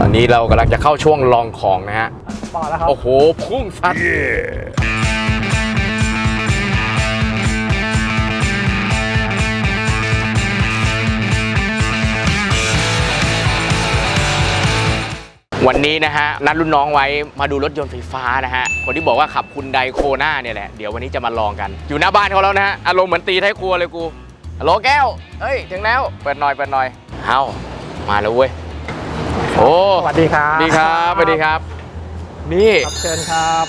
ตอนนี้เรากำลังจะเข้าช่วงลองของนะฮะปอแล้วครับ โอ้โห พุ่งซัดวันนี้นะฮะ นัดรุ่นน้องไว้มาดูรถยนต์ไฟฟ้านะฮะ คนที่บอกว่าขับคุณไดโคน่าเนี่ยแหละ เดี๋ยววันนี้จะมาลองกัน อยู่หน้าบ้านเขาแล้วนะฮะ อารมณ์เหมือนตีท้ายครัวเลยกูฮัลโหลแก้วเฮ้ย ถึงแล้ว เปิดหน่อย เปิดหน่อย เอามาแล้วเว้ย โอ้สวัสดีครับสวัสดีครับสวัสดีครับนี่ครับเชิญครับ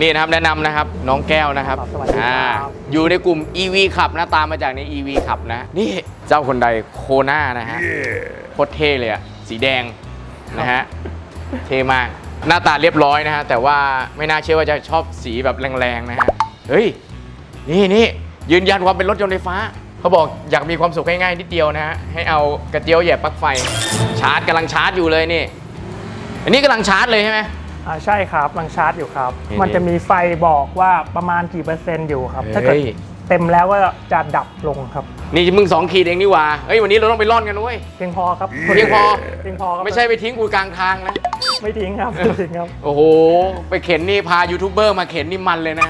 นี่นะครับแนะนำนะครับน้องแก้วนะครับครับสวัสดีครับอ่าอยู่ในกลุ่ม EV ขับนะตามมาจากใน EV ขับนะนี่เจ้าคนใดโคน่านะฮะโคตรเท่เลยอะสีแดงนะฮะเท่มากหน้าตาเรียบร้อยนะฮะแต่ว่าไม่น่าเชื่อว่าจะชอบสีแบบแรงๆนะฮะเฮ้ยนี่นี่ยืนยันความเป็นรถยนต์ไฟฟ้า เขาบอกอยากมีความสุขง่ายๆนิดเดียวนะฮะให้เอากระเจียวแหย่ปลั๊กไฟ ชาร์จกำลังชาร์จอยู่เลยนี่ อันนี้กำลังชาร์จเลยใช่ไหม อ่าใช่ครับกำลังชาร์จอยู่ครับ นี่มันจะมีไฟบอกว่าประมาณกี่เปอร์เซ็นต์อยู่ครับ ถ้าเกิดเฮ้ย เต็มแล้วก็จะดับลงครับ นี่มึงสองขีดเองนี่หว่าเฮ้ยวันนี้เราต้องไปร่อนกันเว้ย เพียงพอครับเพียงพอ เพียงพอครับไม่ใช่ไปทิ้งกูกลางทางนะ ไม่ทิ้งครับไม่ทิ้งครับ โอ้โห ไปเข็นนี่พายูทูบเบอร์มาเข็นนี่มันเลยนะ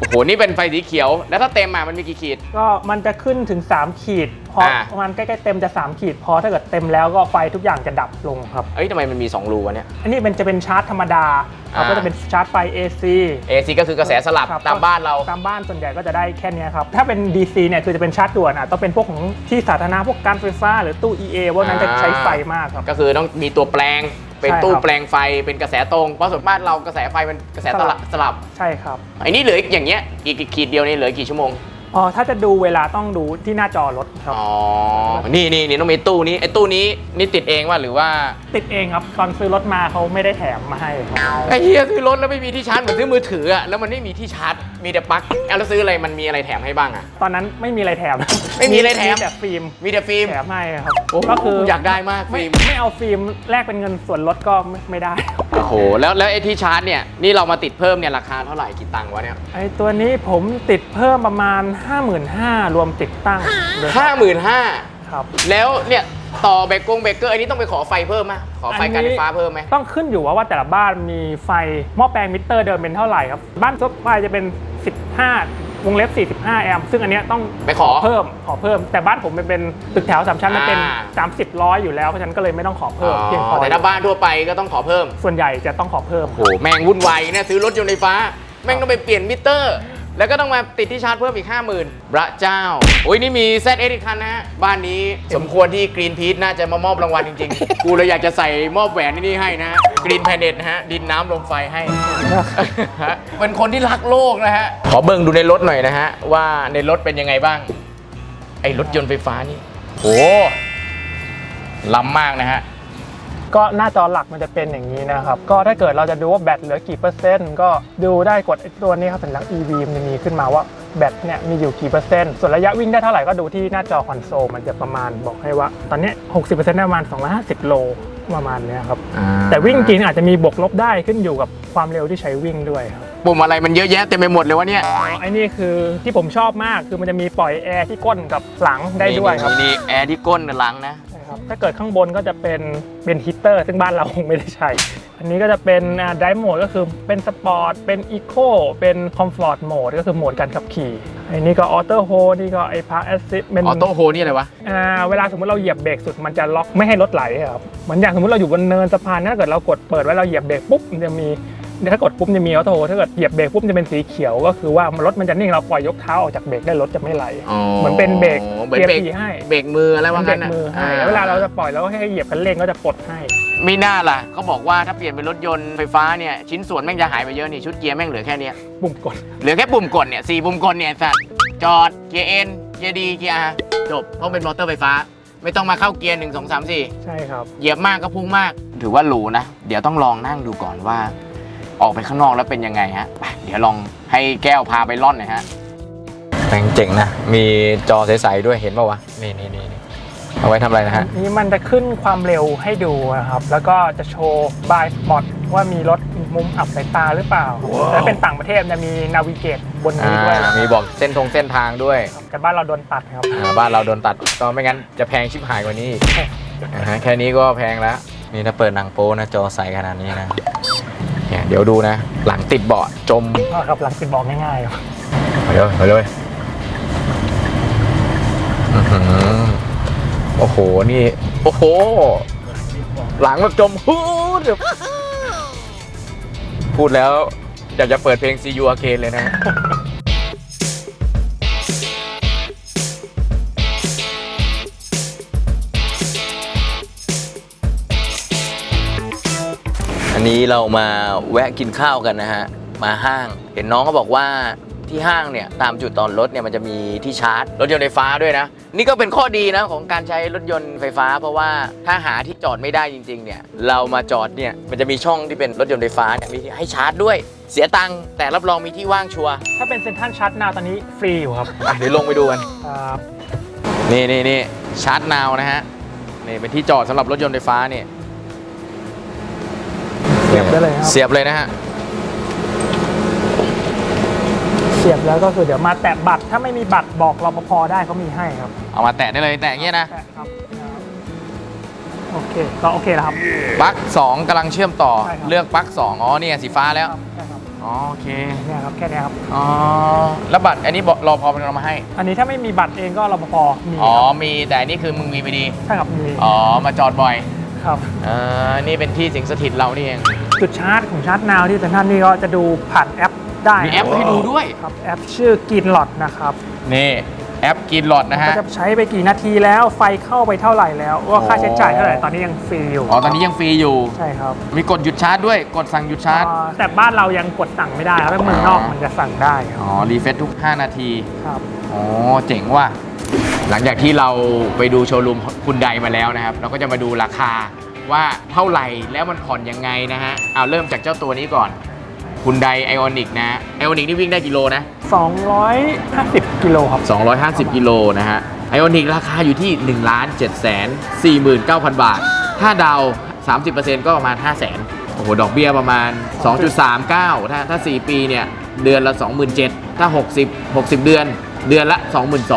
โอ้โห นี่เป็นไฟสีเขียว แล้วถ้าเต็มอะมันมีกี่ขีด ก็มันจะขึ้นถึง 3 ขีด พออ่าประมาณใกล้ๆเต็มจะ 3 ขีด พอถ้าเกิดเต็มแล้วก็ไฟทุกอย่างจะดับลงครับ เอ้ยทำไมมันมี 2 รูวะเนี่ย อันนี้เป็นจะเป็นชาร์จธรรมดาครับอ่า ก็จะเป็นชาร์จไฟ AC AC ก็คือกระแสสลับคตามบ้านเรา ตามบ้านส่วนใหญ่ก็จะได้แค่เนี้ยครับ ถ้าเป็น DC เนี่ยคือจะเป็นชาร์จด่วนอะต้องเป็นพวกของที่สาธารณะพวกการไฟฟ้า หรือตู้ EA พวกนั้นจะใช้ไฟมากครับ ก็คือต้องมีตัวแปลง เป็นใช่ครับตู้แปลงไฟเป็นกระแสตรงเพราะส่วนมากเรากระแสไฟมันกระแสสลับสลับใช่ครับไอ้นี่เหลืออย่างเงี้ยอีกขีดเดียวนี่เหลือกี่ชั่วโมง อ๋อถ้าจะดูเวลาต้องดูที่หน้าจอรถครับ อ๋อ นี่นี่นี่ต้องมีตู้นี้ไอ้ตู้นี้นี่ติดเองว่าหรือว่าติดเองครับตอนซื้อรถมาเขาไม่ได้แถมมาให้ครับไอ้เฮียซื้อรถแล้วไม่มีที่ชาร์จเหมือนซื้อมือถืออะแล้วมันไม่มีที่ชาร์จมีแต่ปลั๊กเอาแล้วซื้ออะไรมันมีอะไรแถมให้บ้างอะ ตอนนั้นไม่มีอะไรแถมไม่มีอะไรแถม แต่ฟิล์มมีแต่ฟิล์มแถมให้ครับโอ้ก็คืออยากได้มากไม่ฟิล์มไม่เอาฟิล์มแลกเป็นเงินส่วนลดก็ไม่ไม่ได้โอ้โหแล้วแล้วไอ้ที่ชาร์จเนี่ยนี่เรามาติดเพิ่มเนี่ยราคาเท่าไหร่กี่ตังค์วะเนี่ยไอตัวนี้ผมติดเพิ่มประมาณ55,000รวมติดตั้งเลยห้าหมื่นห้าครับ แล้วเนี่ยต่อเบรกกงเบรกเกอร์อันนี้ต้องไปขอไฟเพิ่มไหมขอไฟการไฟฟ้าเพิ่มไหมต้องขึ้นอยู่ว่าว่าแต่ละบ้านมีไฟหม้อแปลงมิเตอร์เดิมเป็นเท่าไหร่ครับบ้านทั่วไปจะเป็น 15วงเล็บ 45 แอมป์ซึ่งอันเนี้ยต้องไปขอเพิ่มขอเพิ่ม แต่บ้านผมมันเป็นตึกแถวสามชั้นมันเป็นอ่า30ร้อยอยู่แล้วเพราะฉะนั้นก็เลยไม่ต้องขอเพิ่มเพียงพอแต่ถ้าบ้านทั่วไปก็ต้องขอเพิ่ม ส่วนใหญ่จะต้องขอเพิ่มโอ้โหแม่งวุ่นวายเนี่ยซื้อรถยนต์ไฟฟ้าแม่งต้องไปเปลี่ยนมิเตอร์ แล้วก็ต้องมาติดที่ชาร์จเพิ่มอีก 50,000พระเจ้า โอ้ยนี่มี ZS อีกคันนะฮะ บ้านนี้สมควรที่กรีนพี e น่าจะมามอบรางวัลจริงๆ กูเลยอยากจะใส่มอบแหวนที่นี่ให้นะกรีนแพนเน็ตนะฮะ ดินน้ำลมไฟให้ เป็นคนที่รักโลกนะฮะ ขอเบิ่งดูในรถหน่อยนะฮะ ว่าในรถเป็นยังไงบ้าง ไอ้รถยนต์ไฟฟ้านี่โหล้ำมากนะฮะ ก็หน้าจอหลักมันจะเป็นอย่างนี้นะครับ ก็ถ้าเกิดเราจะดูว่าแบตเหลือกี่เปอร์เซ็นต์ก็ดูได้กดไอ้ตัวนี้ครับสัญลักษณ์ EV มันจะมีขึ้นมาว่าแบตเนี่ยมีอยู่กี่เปอร์เซ็นต์ส่วนระยะวิ่งได้เท่าไหร่ก็ดูที่หน้าจอคอนโซลมันจะประมาณบอกให้ว่า ตอนเนี้ย60%ได้ประมาณ 250 โลประมาณเนี้ยครับแต่วิ่งจริงอาจจะมีบวกลบได้ขึ้นอยู่กับความเร็วที่ใช้วิ่งด้วยครับ ปุ่มอะไรมันเยอะแยะเต็มไปหมดเลยวะเนี่ยไอ้นี่คือที่ผมชอบมากคือมันจะมีปล่อยแอร์ที่ก้นกับหลังได้ด้วยครับนี่แอร์ที่ก้นหลังนะ ใช่ครับ ถ้าเกิดข้างบนก็จะเป็นเป็นฮีตเตอร์ซึ่งบ้านเราคงไม่ได้ใช้ อันนี้ก็จะเป็นไดโหมดก็คือเป็นสปอร์ตเป็นอีโคเป็นคอมฟอร์ตโหมดก็คือโหมดการขับขี่อันนี้ก็ออโต้โฮนี่ก็ไอพาร์แอสซิสเป็น ออโต้โฮนี่อะไรวะ อ่าเวลาสมมติเราเหยียบเบรกสุดมันจะล็อกไม่ให้รถไหลอะครับเหมือนอย่างสมมติเราอยู่บนเนินสะพานถ้าเกิดเรากดเปิดไว้เราเหยียบเบรกปุ๊บมันจะมี ถ้ากดปุ๊บจะมีออโต้โฮถ้าเกิดเหยียบเบรกปุ๊บจะเป็นสีเขียว ก็คือว่ารถมันจะนิ่งเราปล่อยยกเท้าออกจากเบรกได้รถจะไม่ไหลเหมือนเป็นเบรกเหมือนเบรกเกียร์ P ให้เบรกมืออะไรมัว่านเบรงั้นกน่ะมือให้อ่แล้วเวลาเราจะปล่อยเราก็แค่เหยียบคันเร่งก็จะปลดให้มีหน้าล่ะเขาบอกว่าถ้าเปลี่ยนเป็นรถยนต์ไฟฟ้าเนี่ยชิ้นส่วนแม่งจะหายไปเยอะนี่ชุดเกียร์แม่งเหลือแค่เนี้ยปุ่มกดเหลือแค่ปุ่มกดเนี่ยสี่ปุ่มกดเนี่ยสัตว์จอดเกียร์เอ็นเกียร์ดีเกียร์อาจบเพราะเป็นมอเตอร์ไฟฟ้าไม่ต้องมาเข้าเกียร์หนึ่งสองสามสี่ใช่ครับเหยียบมากก็พุ่งมาก ถือว่าหรูนะ เดี๋ยวต้องลองนั่งดูก่อนว่า ออกไปข้างนอกแล้วเป็นยังไงฮะไปเดี๋ยวลองให้แก้วพาไปล่อนหน่อยฮะแม่งเจ๋งนะ มีจอใสๆด้วยเห็นป่าวะนี่นี่นี่เอาไว้ทำอะไรนะฮะ นี่มันจะขึ้นความเร็วให้ดูนะครับ แล้วก็จะโชว์บายสปอตว่ามีรถมุมอับสายตาหรือเปล่า แล้วเป็นต่างประเทศจะมีนาวิเกตบนนี้ด้วยอ่ามีบอกเส้นทงเส้นทางด้วยครับแต่บ้านเราโดนตัดครับ อ่าบ้านเราโดนตัด ก็ไม่งั้นจะแพงชิบหายกว่านี้อีกนะฮะแค่นี้ก็แพงแล้ว นี่ถ้าเปิดหนังโป้นะจอใสขนาดนี้นะ เนี่ยเดี๋ยวดูนะ หลังติดเบาะจมก็ครับหลังเป็นบอกง่ายๆครับไปเลยไปเลยอื้อหือโอ้โห นี่ โอ้โห หลังแบบจมพูดแบบพูดแล้วอยากจะเปิดเพลง See You Again เลยนะ อันนี้เรามาแวะกินข้าวกันนะฮะ มาห้าง เห็นน้องก็บอกว่าที่ห้างเนี่ยตามจุดตอนรถเนี่ยมันจะมีที่ชาร์จ รถยนต์ไฟฟ้าด้วยนะ นี่ก็เป็นข้อดีนะของการใช้รถยนต์ไฟฟ้า เพราะว่าถ้าหาที่จอดไม่ได้จริงๆเนี่ยเรามาจอดเนี่ยมันจะมีช่องที่เป็นรถยนต์ไฟฟ้าเนี่ยมีให้ชาร์จด้วย เสียตังค์แต่รับรองมีที่ว่างชัวร์ถ้าเป็นเซ็นทรัลชาร์จนาวตอนนี้ฟรีอยู่ครับอะเดี๋ยวลงไปดูกันครับนี่นี่นี่ชาร์จนาวนะฮะนี่เป็นที่จอดสำหรับรถยนต์ไฟฟ้าเนี่ย เสียบได้เลยครับ เสียบเลยนะฮะ เสียบแล้วก็คือเดี๋ยวมาแตะบัตรถ้าไม่มีบัตรบอกรปภได้เขามีให้ครับเอามาแตะได้เลยแตะอย่างเงี้ยนะ แตะครับโอเคก็โอเคแล้วครับ ปลั๊กสองกำลังเชื่อมต่อ ใช่ครับ เลือกปลั๊กสองอ๋อเนี่ยสีฟ้าแล้ว ครับใช่ครับอ๋อโอเค เนี่ยครับแค่เนี้ยครับ อ๋อ แล้วบัตรอันนี้บอกรอพอเป็นเอามาให้ อันนี้ถ้าไม่มีบัตรเองก็รปภมีอ๋อ ครับมีแต่อันนี้คือมึงมีไปดี ใช่ครับมี อ๋อ มาจอดบ่อย ครับ อ่า นี่เป็นที่สิงสถิตเรานี่เอง จุดชาร์จของชาร์จนาวที่เซ็นทรัลนี่ก็จะดูผ่านแอปได้มีแอปให้ดูด้วย ครับแอปชื่อกินหลอดนะครับนี่แอปกินหลอดนะก็ฮะจะใช้ไปกี่นาทีแล้วไฟเข้าไปเท่าไหร่แล้วว่าค่าใช้จ่ายเท่าไหร่ตอนนี้ยังฟรีอยู่อ๋อ ตอนนี้ยังฟรีอยู่ ใช่ครับมีกดหยุดชาร์จด้วย กดสั่งหยุดชาร์จ อ่าแต่บ้านเรายังกดสั่งไม่ได้ครับถ้าเมืองนอกมันจะสั่งได้คอ๋รับอรีเฟซทุก 5 นาที ครับ อ๋อ เจ๋งว่ะ หลังจากที่เราไปดูโชว์รูมคุณไดมาแล้วนะครับ เราก็จะมาดูราคาว่าเท่าไหร่แล้วมันผ่อนยังไงนะฮะเอาเริ่มจากเจ้าตัวนี้ก่อนคุณไดไอออนิกนะไอออนิกนี่วิ่งได้กิโลนะ 250 กิโลครับ 250 กิโลนะฮะไอออนิกราคาอยู่ที่1 7 4 9 0 0 0 บาท ถ้าดาว 30%ก็ประมาณ 5 0 0 0 0 0โอ้โห ดอกเบี้ยประมาณ 2.39 ถ้าถ้า 4 ปีเนี่ย เดือนละ 27,000ถ้า 60 60 เดือน เดือนละ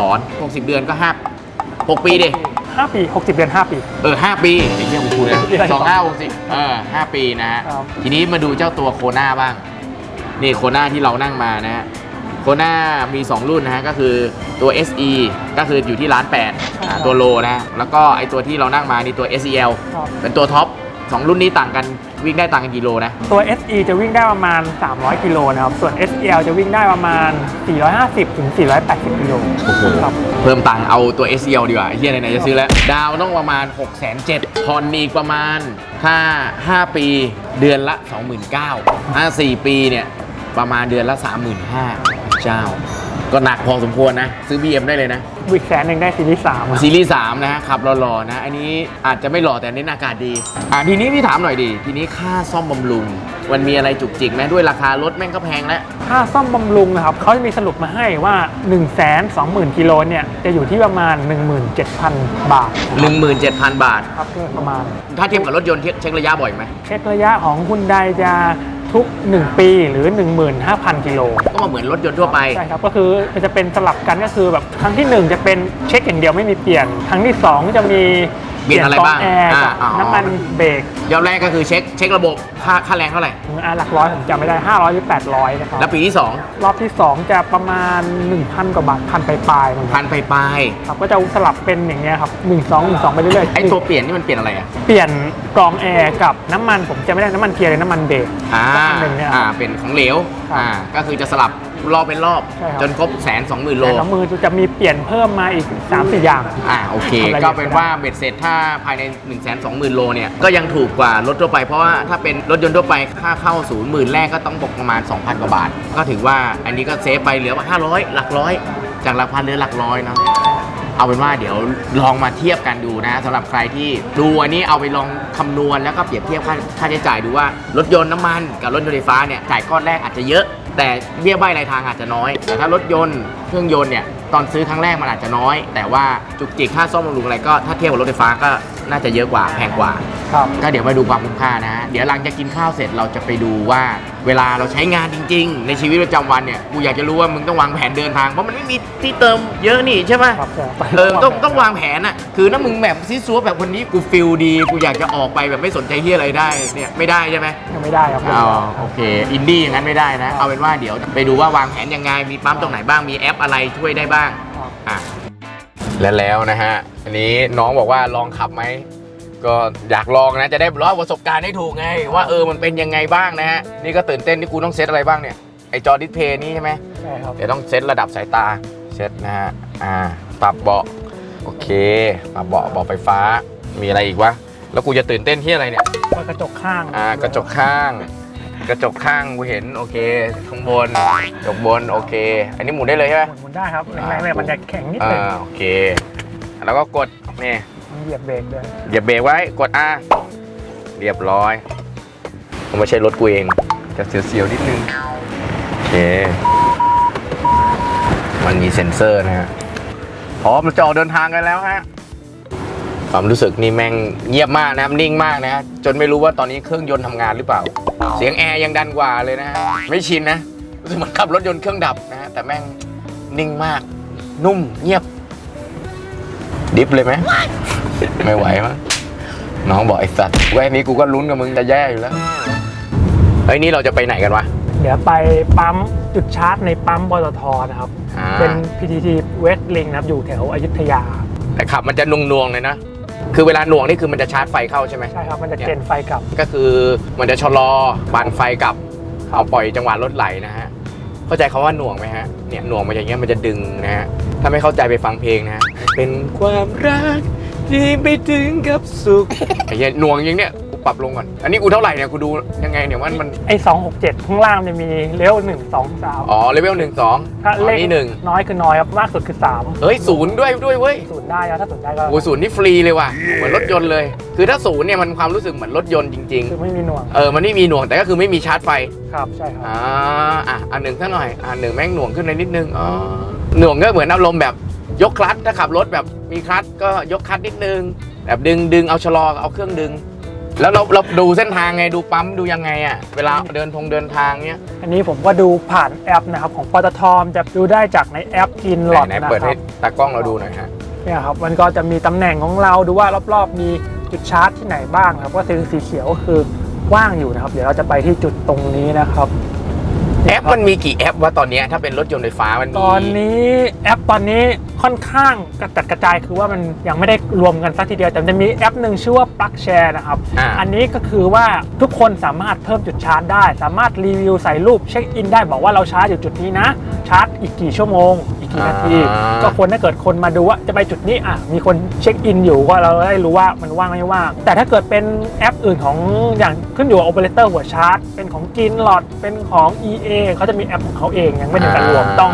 22,000 60 เดือนก็ 5 6 ปีดิ5ปี60เดือน5ปี เออ 5 ปีไอ้เหี้ยของคุณนะเดือนละสองห้าหกสิบเออห้าปีนะฮะ ครับ ทีนี้มาดูเจ้าตัวโคน่าบ้าง นี่โคน่าที่เรานั่งมานะฮะ โคน่ามี 2 รุ่นนะฮะ ก็คือตัว SE ก็คืออยู่ที่ร้าน8อ่าตัวโลนะแล้วก็ไอตัวที่เรานั่งมานี่ตัว SEL ครับ เป็นตัวท็อป สองรุ่นนี้ต่างกันวิ่งได้ต่างกันกี่โลนะ ตัว SE จะวิ่งได้ประมาณ 300 กิโลนะครับ ส่วน SL จะวิ่งได้ประมาณ 450 ถึง 480 กิโลโอ้โหครับเพิ่มตังค์เอาตัว SEL ดีกว่าไอ้เฮียไหนๆจะซื้อแล้ว ดาวต้องประมาณ 6 7 0 0 0ผ่อนอีกประมาณถ้า5ปีเดือนละ 29,000ถ้า4ปีเนี่ยประมาณเดือนละ 35,000เจ้า ก็หนักพอสมควรนะ ซื้อ BM ได้เลยนะ วิกแสนหนึ่งได้ซีรีส์3ครับซีรีส์3นะฮะขับหล่อๆนะ อันนี้อาจจะไม่หล่อแต่เน้นอากาศดี อ่าทีนี้พี่ถามหน่อยดิทีนี้ค่าซ่อมบำรุง มันมีอะไรจุกจิกไหมด้วยราคารถแม่งก็แพงแล้ว ค่าซ่อมบำรุงนะครับเขาจะมีสรุปมาให้ว่า 1 2 0 0 0 0กิโลเนี่ยจะอยู่ที่ประมาณ 17,000 บาทนะครับ17,000 บาท ครับโดยประมาณ ถ้าเทียบกับรถยนต์เช็คระยะบ่อยไหม เช็คระยะของคุณไดจะ ทุก 1 ปีหรือ 15,000 กิโล ก็มาเหมือนรถยนต์ทั่วไป ใช่ครับ ก็คือมันจะเป็นสลับกันก็คือแบบครั้งที่ 1 จะเป็นเช็คอย่างเดียวไม่มีเปลี่ยน ครั้งที่ 2 จะมี เปลี่ยนอะไรบ้างกแอร์กับอ่าอ๋อ น้ำมันเบรกยอดแรกก็คือเช็คเช็คระบบค่าค่าแรงเท่าไหร่ อ่าหลักร้อยผมจำไม่ได้ 500 หรือ 800 นะครับ แล้วปีที่รอบที่ 2 จะประมาณ 1,000 กว่าบาทพันไปปลายๆมั้ง2คพัรับนไปปลายครับก็จะสลับเป็นอย่างเงี้ยครับ 1 2 1 2 ไปเรื่อยๆไอ้ตัวเปลี่ยนนี่มันเปลี่ยนอะไรอะเปลี่ยนกรองแอร์กับน้ำมันผมจะไม่ได้น้ำมันเกียร์เลยน้ำมันเบรก อ่าสักอันหนึ่งเนี่ยคอ่ารับเป็นของเหลวครับ อ่าก็คือจะสลับ รอบเป็นรอบ ใช่ครับ จนครบแสนสองหมื่นโลแต่ละมือจะมีเปลี่ยนเพิ่มมาอีก3-4อย่าง อ่าโอเค ทำรายละเอียด ก็เป็นว่าเบ็ดเสร็จถ้าภายใน 1 2 0 0 0 0 โลเนี่ย ก็ยังถูกกว่ารถทั่วไป เพราะว่าถ้าเป็นรถยนต์ทั่วไปค่าเข้าศูนย์หมื่นแรกก็ต้องตกประมาณ 2,000 กว่าบาท ก็ถือว่าอันนี้ก็เซฟไปเหลือว่า500 หลักร้อย จากหลักพันเหลือหลักร้อยเนาะ เอาเป็นว่าเดี๋ยวลองมาเทียบกันดูนะสำหรับใครที่ดูอันนี้เอาไปลองคำนวณแล้วก็เปรียบเทียบค่าค่าใช้จ่ายดูว่า รถยนต์น้ำมันกับรถยนต์ไฟฟ้าเนี่ยจ่ายก้อนแรกอาจจะเยอะ แต่เบี้ยใบรายทางอาจจะน้อย แต่ถ้ารถยนต์เครื่องยนต์เนี่ยตอนซื้อครั้งแรกมันอาจจะน้อย แต่ว่าจุกจิกค่าซ่อมบำรุงอะไรก็ถ้าเทียบกับรถไฟฟ้าก็ น่าจะเยอะกว่าแพงกว่า ครับ ก็เดี๋ยวมาดูความคุ้มค่านะฮะเดี๋ยวหลังจากกินข้าวเสร็จเราจะไปดูว่า เวลาเราใช้งานจริง ๆ ในชีวิตประจำวันเนี่ยกูอยากจะรู้ว่ามึงต้องวางแผนเดินทางเพราะมันไม่มีที่เติมเยอะนี่ใช่ไหมครับใช่ไปเออต้องต้องวางแผนอะคือถ้ามึงแบบซีซัวแบบคนนี้กูฟิลดีกูอยากจะออกไปแบบไม่สนใจที่อะไรได้เนี่ยไม่ได้ใช่ไหม ยังไม่ได้ครับอ๋อโอเค อินดี้อย่างนั้นไม่ได้นะ เอาเป็นว่าเดี๋ยวไปดูว่าวางแผนยังไง มีปั๊มตรงไหนบ้าง มีแอปอะไรช่วยได้บ้าง ครับ อะ และแล้วนะฮะ อันนี้น้องบอกว่าลองขับไหม ก็อยากลองนะจะได้ร้อยประสบการณ์ให้ถูกไง ว่าเออมันเป็นยังไงบ้างนะฮะ นี่ก็ตื่นเต้นที่กูต้องเซตอะไรบ้างเนี่ย ไอจอดิสเพย์นี่ใช่ไหมใช่ครับ เดี๋ยวต้องเซตระดับสายตา เซตนะฮะ อ่า ปรับเบาะ โอเค ปรับเบาะเบาะไฟฟ้า มีอะไรอีกวะ แล้วกูจะตื่นเต้นที่อะไรเนี่ยเปิดกระจกข้างอ่ากระจกข้าง กระจกข้างกูเห็นโอเคข้างบนกระจกบนโอเค อันนี้หมุนได้เลยใช่ไหมหมุนหมุนได้ครับแรงๆเลยมันจะแข็งนิดอ่านึงโอเค แล้วก็กดนี่มีเหยียบเบรกด้วยเหยียบเบรกไว้กด R เรียบร้อยผมไม่ใช่รถกูเองจะเสียวๆนิดนึงโอเค มันมีเซ็นเซอร์นะฮะพร้อมจะออกเดินทางกันแล้วฮะ ความรู้สึกนี่แม่งเงียบมากนะนิ่งมากนะ จนไม่รู้ว่าตอนนี้เครื่องยนต์ทำงานหรือเปล่า เสียงแอร์ยังดันกว่าเลยนะฮะไม่ชินนะรู้สึกเหมันขับรถยนต์เครื่องดับนะฮะแต่แม่งนิ่งมาก นุ่มเงียบ ดิฟเลยไหม ไม่ไหวมั้งน้องบอกไอ้สัตว์แว่นนี้กูก็ลุ้นกับมึงจะแย่อยู่แล้วเฮ้ยนี่เราจะไปไหนกันวะ เดี๋ยวไปปั๊มจุดชาร์จในปั๊มปตทนะครับ อ่า เป็น PTT West Link นะครับ อยู่แถวอยุธยา แต่ขับมันจะนวงๆเลยนะ คือเวลาหน่วงนี่คือมันจะชาร์จไฟเข้าใช่ไหมใช่ครับ มันจะเจนไฟกลับ ก็คือมันจะชะลอบันไฟกลับเอาปล่อยจังหวะรถไหลนะฮะ เข้าใจคาว่าหน่วงไหมฮะ เนี่ยหน่วงมาอย่างเงี้ยมันจะดึงนะฮะ ถ้าไม่เข้าใจไปฟังเพลงนะฮะ เป็นความรักที่ไปถึงกับสุขไอ้เหี้ยหน่วงอย่างเนี้ยกู ปรับลงก่อน อันนี้กูเท่าไหร่เนี่ยกูดูยังไงเนี่ยมันมัน ไอ้267ข้างล่างจะมีเลเวล1 2 3อ๋อเลเวลหนึ่งสองถ้าอ๋อเลขนี่หนึ่งน้อยคือน้อยครับมากสุดคือ3เฮ้ยศูนย์ด้วยด้วยเว้ยศูนย์ได้ครับถ้าศูนย์ได้ก็โอ้ศูนย์นี่ฟรีเลยว่ะเหมือนรถยนต์เลย คือถ้าศูนย์เนี่ยมันความรู้สึกเหมือนรถยนต์จริงคือไม่มีหน่วงๆเออมันไม่มีหน่วงแต่ก็คือไม่มีชาร์จไฟครับใช่ครับ อ่าอะอันหนึ่งสักหน่อยอันหนึ่งแม่งหน่วงขึ้นเลยนิดนึงอ๋อหน่วงก็เหมือนอารมณ์แบบยกคลัตช์ถ้าขับรถแบบมีคลัตช์ก็ยกคลัตช์นิดนึง แบบดึงดึงเอาชะลอเอาเครื่องดึง แล้วเราเราดูเส้นทางไงดูปั๊มดูยังไงอะเวลาเดินทงเดินทางเนี้ยอันนี้ผมก็ดูผ่านแอปนะครับของปตทจะดูได้จากในแอปกินหลอดไหนนะๆเปิดครัให้บตากล้องเราดูหน่อยฮะเนี่ยครับมันก็จะมีตำแหน่งของเราดูว่ารอบๆ มีจุดชาร์จที่ไหนบ้างครับก็คือสีเขียวก็คือว่างอยู่นะครับ เดี๋ยวเราจะไปที่จุดตรงนี้นะครับ แอปมันมีกี่แอปวะตอนเนี้ยถ้าเป็นรถยนต์ไฟฟ้ามันมีตอนนี้แอปตอนนี้ค่อนข้างกระจัดกระจายคือว่ามันยังไม่ได้รวมกันสักทีเดียวแต่มันจะมีแอปหนึ่งชื่อว่า Plug Share นะครับอ่าอันนี้ก็คือว่าทุกคนสามารถเพิ่มจุดชาร์จได้ สามารถรีวิวใส่รูปเช็คอินได้บอกว่าเราชาร์จอยู่จุดนี้นะ ชาร์จอีกกี่ชั่วโมงอี กกี่นาทีก็ควรถ้าเกิดคนมาดูว่าจะไปจุดนี้อะมีคนเช็คอินอยู่ก็เราได้รู้ว่ามันว่างไม่ว่าง แต่ถ้าเกิดเป็นแอปอื่นของอย่างขึ้นอยู่กับโอเปอเรเตอร์หัวชาร์จเป็นของกินหลอดเป็นของ EA เขาจะมีแอปของเขาเองยังไม่ถึงการรวมต้อง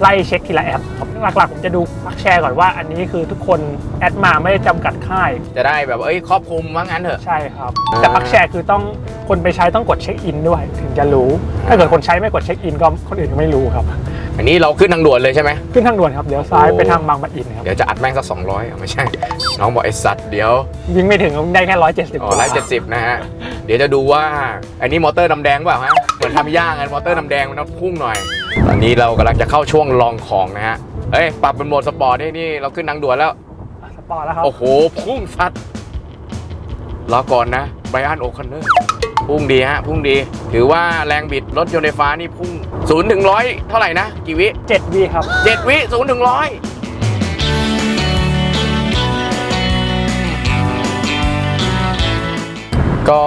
ไล่เช็คทีละแอปครับหลักๆ ผมจะดูพักแชร์ก่อนว่าอันนี้คือทุกคนแอดมาไม่ได้จำกัดค่าย จะได้แบบว่าเอ้ยครอบคลุมว่างั้นเถอะ ใช่ครับ อ่า แต่พักแชร์คือต้องคนไปใช้ต้องกดเช็คอินด้วย ถึงจะรู้ ถ้าเกิดคนใช้ไม่กดเช็คอินก็คนอื่นก็ไม่รู้ครับ อันนี้เราขึ้นทางด่วนเลยใช่ไหม ขึ้นทางด่วนครับเดี๋ยวซ้ายโอ้ ไปทางบางปะอินครับเดี๋ยวจะอัดแม่งสักสองร้อยไม่ใช่ น้องบอกไอสัตว์เดี๋ยวยิงไม่ถึงได้แค่ร้อยเจ็ดสิบอ๋อร้อยเจ็ดสิบนะฮะ เดี๋ยวจะดูว่า อันนี้มอเตอร์น้ำแดงเปล่าฮะ เหมือนทำย่างกันมอเตอร์น้ำแดงมันต้องพุ่งหน่อย ตอนนี้เรากำลังจะเข้าช่วงลองของนะฮะ เอ้ยปรับเป็นโหมดสปอร์ตนี่นี่เราขึ้นทางด่วนแล้ว สปอร์ตแล้วครับโอ้โห พุ่งสัตว์รอก่อนนะไบรอันโอคันเนอร์ พุ่งดีฮะพุ่งดี ถือว่าแรงบิดรถยนต์ไฟฟ้านี่พุ่งศูนย์ถึงร้อยเท่าไหร่นะ กี่วิเจ็ดวีครับเจ็ดวิศูนย์ถึงร้อยก็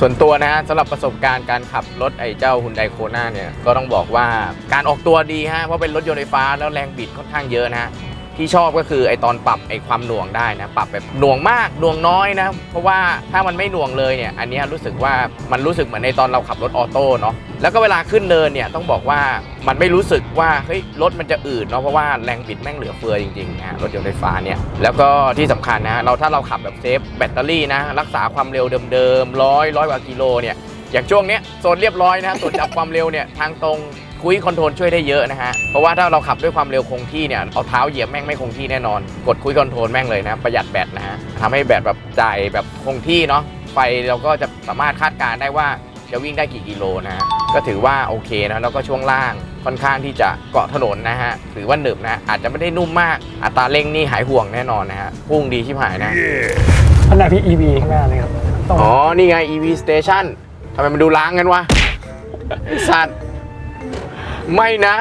ส่วนตัวนะฮะสำหรับประสบการณ์การขับรถไอ้เจ้า Hyundai Kona เนี่ย ก็ต้องบอกว่าการออกตัวดีฮะเพราะเป็นรถยนต์ไฟฟ้าแล้วแรงบิดค่อนข้างเยอะนะฮะ ที่ชอบก็คือไอตอนปรับไอความหน่วงได้นะปรับแบบหน่วงมากหน่วงน้อยนะเพราะว่าถ้ามันไม่หน่วงเลยเนี่ยอันนี้รู้สึกว่ามันรู้สึกเหมือนในตอนเราขับรถออโต้เนาะแล้วก็เวลาขึ้นเนินเนี่ยต้องบอกว่ามันไม่รู้สึกว่าเฮ้ยรถมันจะอืดเนาะเพราะว่าแรงบิดแม่งเหลือเฟือจริงๆนะรถยนต์ไฟฟ้าเนี่ยแล้วก็ที่สำคัญนะเราถ้าเราขับแบบเซฟแบตเตอรี่นะรักษาความเร็วเดิมๆร้อยร้อยกว่ากิโลเนี่ยอย่างช่วงเนี้ยโซนเรียบร้อยนะตรวจจับความเร็วเนี่ยทางตรง คุยคอนโทรลช่วยได้เยอะนะฮะ เพราะว่าถ้าเราขับด้วยความเร็วคงที่เนี่ย เอาเท้าเหยียบแม่งไม่คงที่แน่นอน กดคุยคอนโทรลแม่งเลยนะ ประหยัดแบตนะฮะทำให้แบตแบบจ่ายแบบคงที่เนาะ ไฟเราก็จะสามารถคาดการณ์ได้ว่าจะวิ่งได้กี่กิโลนะฮะ ก็ถือว่าโอเคนะ แล้วก็ช่วงล่างค่อนข้างที่จะเกาะถนนนะฮะ ถือว่าหนึบนะ อาจจะไม่ได้นุ่มมาก อัตราเร่งนี่หายห่วงแน่นอนนะฮะ พุ่งดีชิบหายนะ อันไหนพี่ EV ข้างหน้าเลยครับต้องอ๋อ นี่ไง EV Station ทำไมมันดูล้างกันวะไอ้สัตว์ ไม่นะ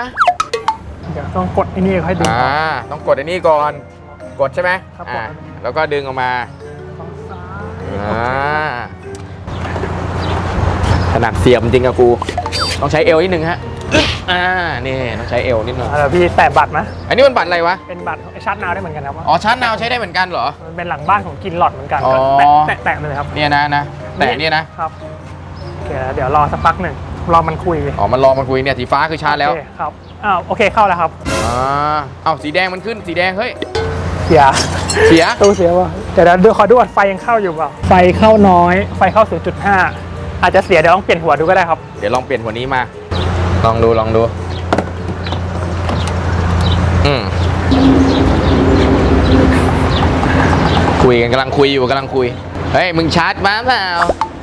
เดี๋ยวต้องกดไอ้นี่ให้ดูอ่าต้องกดอันนี้ก่อน กดใช่ไหมครับอ่าผมแล้วก็ดึงออกมาฝั่งซ้ายอ่าขนาดเสียมจริงอะกู ต้องใช้เอวนิดนึงฮะอึ๊บอ่านี่ต้องใช้เอวนิดนึงอ่าเดี๋ยวพี่แตะบัตรนะ อันนี้มันบัตรอะไรวะ เป็นบัตรของไอ้ชาร์จนาวได้เหมือนกันครับอ๋อชาร์จนาวใช้ได้เหมือนกันเหรอ มันเป็นหลังบ้านของกินหลอดเหมือนกันอ๋อ ก็แตะแตะแตะไปเลยครับเนี่ยนะนะแต่เนี่ยนะ ครับโอเคแล้วเดี๋ยวรอสักพักหนึ่ง รอมันคุยอ๋อมันรอมันคุยเนี่ยสีฟ้าคือชาร์จแล้วโอเคครับอ้าวโอเคเข้าแล้วครับอ่าเอ้าสีแดงมันขึ้นสีแดงเฮ้ยเสียเสียตู้เสียว่ะเดี๋ยวเดี๋ยวดูขอดูว่าไฟยังเข้าอยู่เปล่าไฟเข้าน้อย ไฟเข้า 0.5 อาจจะเสียเดี๋ยวต้องเปลี่ยนหัวดูก็ได้ครับเดี๋ยวลองเปลี่ยนหัวนี้มา ลองดูลองดูอืมคุยกันกำลังคุยอยู่กำลังคุยเฮ้ยมึงชาร์จมาเปล่า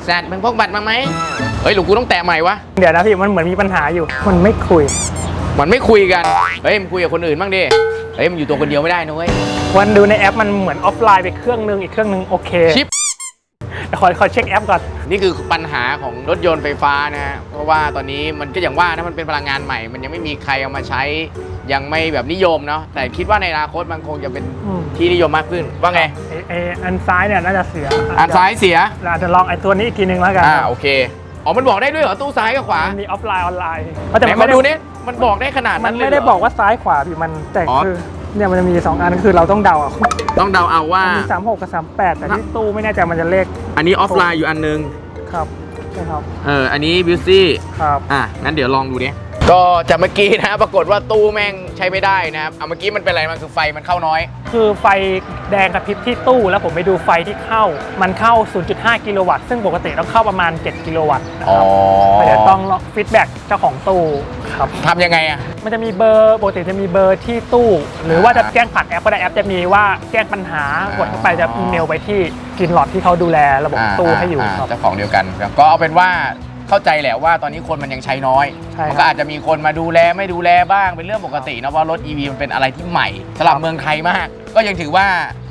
แซดมึงพกบัตรมาไหม เฮ้ยหรือกูต้องแตะใหม่วะ เดี๋ยวนะพี่มันเหมือนมีปัญหาอยู่ มันไม่คุย มันไม่คุยกัน เฮ้ยมึงคุยกับคนอื่นบ้างดิ เฮ้ยมันอยู่ตัวคนเดียวไม่ได้นะเว้ย วันดูในแอปมันเหมือนออฟไลน์ไปเครื่องนึงอีกเครื่องนึงโอเคชิป เดี๋ยวขอขอเช็คแอปก่อน นี่คือปัญหาของรถยนต์ไฟฟ้านะฮะ เพราะว่าตอนนี้มันก็อย่างว่านะมันเป็นพลังงานใหม่ มันยังไม่มีใครเอามาใช้ ยังไม่แบบนิยมเนาะ แต่คิดว่าในอนาคตมันคงจะเป็นอืม ที่นิยมมากขึ้น ว่าไง ไอไออันซ้ายเนี่ยน่าจะเสียอันซ้ายเสีย เราอาจจะลองไอตัวนี้อีกทีนึงแล้วกันอ่าโอเค อ๋อ มันบอกได้ด้วยเหรอ ตู้ซ้ายกับขวามันมีออฟไลน์ออนไลน์ไหนมาดูนี่มันบอกได้ขนาดมันั้นนเลยไม่เหรได้บอกว่าซ้ายขวาพี่มันแต่อ๋อ คือเนี่ยมันจะมีสองอันคือเราต้องเดาอะต้องเดาเอาว่ามันมีสามหกกับสามแปดแต่ที่ตู้ไม่แน่ใจมันจะเลขอันนี้ออฟไลน์อยู่อันนึง ครับใช่ครับเออ อันนี้บิวซี่ ครับ อะ งั้นเดี๋ยวลองดูดิ ก็จากเมื่อกี้นะปรากฏว่าตู้แม่งใช้ไม่ได้นะครับเอาเมื่อกี้มันเป็นอะไรมันคือไฟมันเข้าน้อย คือไฟแดงกระพริบที่ตู้แล้วผมไปดูไฟที่เข้า มันเข้า 0.5 กิโลวัตต์ซึ่งปกติต้องเข้าประมาณ 7 กิโลวัตต์นะคอ๋อรับเดี๋ยวต้องฟีดแบ็กเจ้าของตู้ครับทำยังไงอะ มันจะมีเบอร์ปกติจะมีเบอร์ที่ตู้ หรือว่าจะแจ้งผ่านแอปก็ได้แอปจะมีว่าแจ้งปัญหากดเข้าไปจะอีเมลไปที่กินหลอดที่เขาดูแลระบบตู้ให้อยู่ครับ เจ้าของเดียวกันครับก็เอาเป็นว่า เข้าใจแหละว่าตอนนี้คนมันยังใช้น้อยใช่ครับ มันก็อาจจะมีคนมาดูแลไม่ดูแลบ้างเป็นเรื่องปกตินะเพราะรถ EV มันเป็นอะไรที่ใหม่สำหรับเมืองไทยมาก ก็ยังถือว่า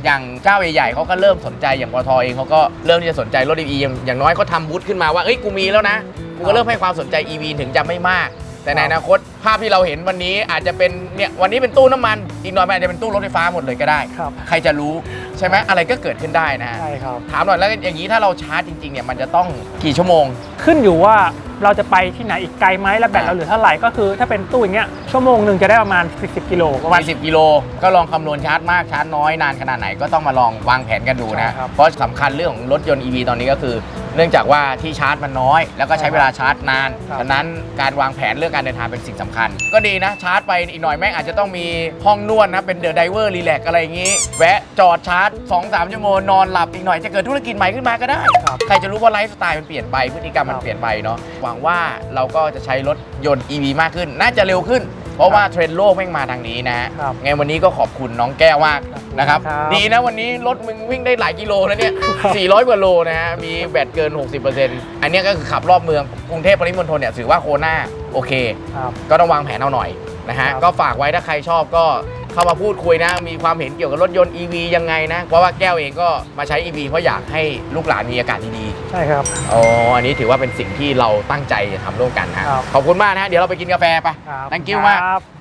อย่างเจ้าใหญ่ๆเขาก็เริ่มสนใจอย่างปตทเองเขาก็เริ่มที่จะสนใจรถ EV อย่างอย่างน้อยเขาทำบูธขึ้นมาว่าเอ้ยกูมีแล้วนะกูก็เริ่มให้ความสนใจ EV ถึงจะไม่มาก แต่ในอนาคตภาพที่เราเห็นวันนี้อาจจะเป็นเนี่ยวันนี้เป็นตู้น้ำมันอีกหน่อยมันอาจจะเป็นตู้รถไฟฟ้าหมดเลยก็ได้ ครับ ใครจะรู้ ใช่ไหมอะไรก็เกิดขึ้นได้นะฮะใช่ครับ ถามหน่อยแล้วอย่างนี้ถ้าเราชาร์จจริงๆเนี่ยมันจะต้องกี่ชั่วโมง ขึ้นอยู่ว่าเราจะไปที่ไหนอีกไกลไหมและแบตเราเหลือเท่าไหร่ก็คือ ถ้าเป็นตู้อย่างเงี้ยชั่วโมงหนึ่งจะได้ประมาณ 40 กิโลประมาณ 40กิโลก็ลองคำนวณชาร์จมากชาร์จน้อยนานขนาดไหนก็ต้องมาลองวางแผนกันดูนะใช่ครับ เพราะสำคัญเรื่องของรถยนต์ EV ตอนนี้ก็คือ เนื่องจากว่าที่ชาร์จมันน้อย แล้วก็ใช้เวลาชาร์จนานครับฉะนั้นการวางแผนเรื่องการเดินทางเป็นสิ่งสำคัญ ก็ดีนะชาร์จไปอีกหน่อยแม่งอาจจะต้องมีห้องนวดนะเป็นเดอะไดเวอร์รีแลกอะไรอย่างงี้ แวะจอดชาร์จ 2-3 ชั่วโมงนอนหลับอีกหน่อยจะเกิดธุรกิจใหม่ขึ้นมาก็ได้ ครับใครจะรู้ว่าไลฟ์สไตล์มันเปลี่ยนไปพฤติกรรมมันครับ เปลี่ยนไปเนาะหวังว่าเราก็จะใช้รถยนต์ EV มากขึ้น น่าจะเร็วขึ้น เพราะว่าเทรนด์โลกแม่งมาทางนี้นะฮะครับไงวันนี้ก็ขอบคุณน้องแก้วมากนะครับ ครับ ดีนะวันนี้รถมึงวิ่งได้หลายกิโลแล้วเนี่ย 400 กว่าโลนะฮะ มีแบตเกิน 60%อันเนี้ยก็คือขับรอบเมืองกรุงเทพปริมณฑลเนี่ยถือว่าโคน่าโอเค ครับ ก็ต้องวางแผนเอาหน่อยนะฮะ ครับ ก็ฝากไว้ถ้าใครชอบก็ เข้ามาพูดคุยนะ มีความเห็นเกี่ยวกับรถยนต์ EV ยังไงนะ เพราะว่าแก้วเองก็มาใช้ EV เพราะอยากให้ลูกหลานมีอากาศดีใช่ครับ ๆอ๋ออันนี้ถือว่าเป็นสิ่งที่เราตั้งใจจะทำร่วมกันฮะครับ ขอบคุณมากนะฮะเดี๋ยวเราไปกินกาแฟไป ครับ thank you มาก ครับ